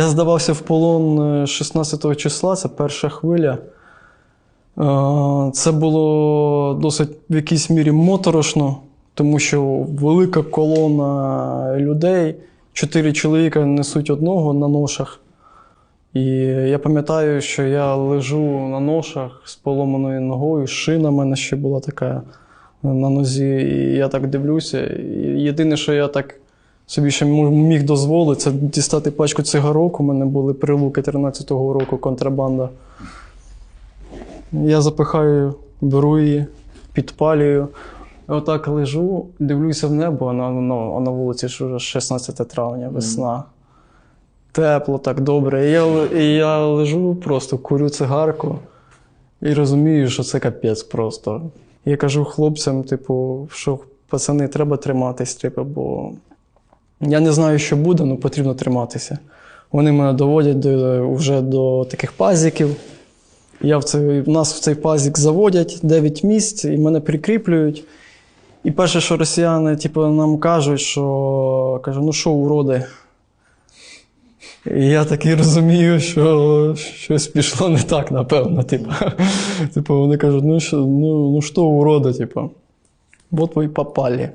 Я здавався в полон е, 16 числа, це перша хвиля. Е, Це було досить в якійсь мірі моторошно, тому що велика колона людей, чотири чоловіка несуть одного на ношах. І я пам'ятаю, що я лежу на ношах з поломаною ногою, шина в мене ще була така на нозі. І я так дивлюся. І єдине, що я так собі ще міг дозволити, це дістати пачку цигарок. У мене були прилуки 13-го року, контрабанда. Я запихаю, беру її, підпалюю. Отак лежу, дивлюся в небо, а на, ну, а на вулиці вже 16 травня, весна. Тепло, так добре. І я, і я лежу, просто курю цигарку і розумію, що це капець просто. Я кажу хлопцям, типу, що пацани, треба триматись, типу, бо я не знаю, що буде, але потрібно триматися. Вони мене доводять до, вже до таких пазиків. Я в цей, нас в цей пазик заводять 9 місць і мене прикріплюють. І перше, що росіяни типу, нам кажуть, що кажу, ну що, уроди? І я такий розумію, що щось пішло не так, напевно. Типу, типу вони кажуть, ну що, ну, ну що, уроди, типу, от ви попали.